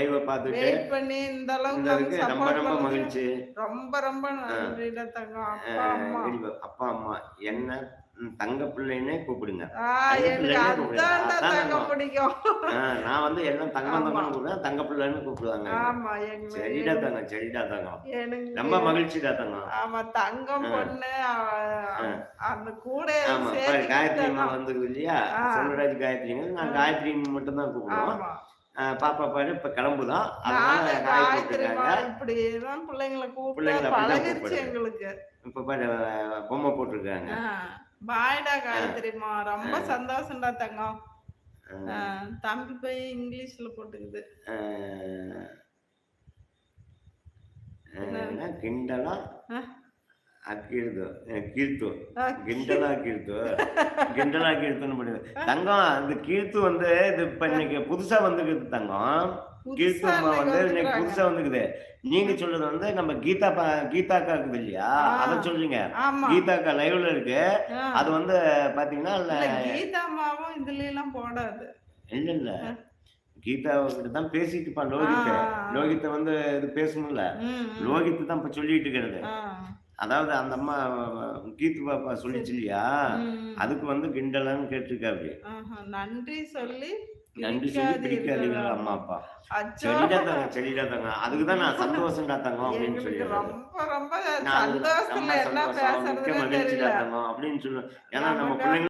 லைவ பார்த்துட்டு வெயிட் பண்ணி இந்த அளவுக்கு ரொம்ப ரொம்ப மகிழ்ச்சி. ரொம்ப ரொம்ப நன்றிடா தங்கம். அப்பா அம்மா. வெளிவ- அப்பா அம்மா. என்ன? தங்க பிள்ளைன்னே கூப்பிடுங்க. தங்க தங்கம். தங்கம். நான் வந்து எல்லாம் தங்கம் ஆமா. தங்கம்னு கூப்பிடுவேன். தங்க பிள்ளைன்னு கூப்பிடுவாங்க. சரிடா தங்கம் சரிடா தங்கம். ரொம்ப மகிழ்ச்சிடா தங்கம். ஆமா தங்கம். பொண்ணு அந்த கூட காயத்ரி அம்மா வந்துருது இல்லையா. செல்வராஜ் காயத்ரிங்க நான் காயத்ரின்னு மட்டும் தான் கூப்பிடுவோம் பாப்பா பாரு இப்ப கிளம்புதான். அதனால காய் போட்டுருக்காங்க பிள்ளைங்களை கூப்பிட்டு பழகிருச்சு. எங்களுக்கு. இப்ப பாரு பொம்மை போட்டிருக்காங்க. பாய்டா காயத்ரிமா ரொம்ப. சந்தோஷம்டா தங்கம். தம்பி போய் இங்கிலீஷ்ல போட்டுக்குது. அஹ், ಹಾಕಿಡ್ದು கீழ்த்து. ಗಿಂಡಲ கீழ்த்து. கிண்டலா கீழ்த்துன்னு பண்ணுது தங்கம் அந்த கீழ்த்து வந்து இது இப்ப இன்னைக்கு புதுசா வந்துருக்குது தங்கம். கீழ்த்து அம்மா வந்து இன்னைக்கு புதுசா வந்துருக்குது நீங்க சொல்றது வந்து நம்ம கீதா பா கீதாக்கா இருக்குது இல்லையா? அத சொல்லுங்க. கீதாக்கா லைவ்ல இருக்கு. அது வந்து பாத்தீங்கன்னா கீதா அம்மாவும் இதுல எல்லாம் போடாது. இல்ல இல்ல. கீதாவுக்கிட்ட தான் பேசிட்டு இருப்பான் லோகித்த. லோகித்த வந்து இது பேசணும்ல. லோகித்து தான் இப்ப சொல்லிட்டு இருக்கிறது. அதாவது அந்த அம்மா கீத்து பாப்பா சொல்லிச்சு இல்லையா. அதுக்கு வந்து கிண்டலான்னு கேட்டிருக்கா அப்படி ஆஹா, நன்றி சொல்லி நன்றி சொல்லி பிடிக்காதீர்கள் அம்மா அப்பா. செடிடா தாங்க செடிடா தாங்க. அதுக்கு தான் நான் சந்தோஷம்டா தங்கம் அப்படின்னு சொல்லி ரொம்ப ரொம்ப சந்தோஷம். மிக்க பேசுறதுன்னு மகிழ்ச்சிடா தெரியல. தங்கம் அப்படின்னு சொல்லு. ஏன்னா நம்ம. பிள்ளைங்க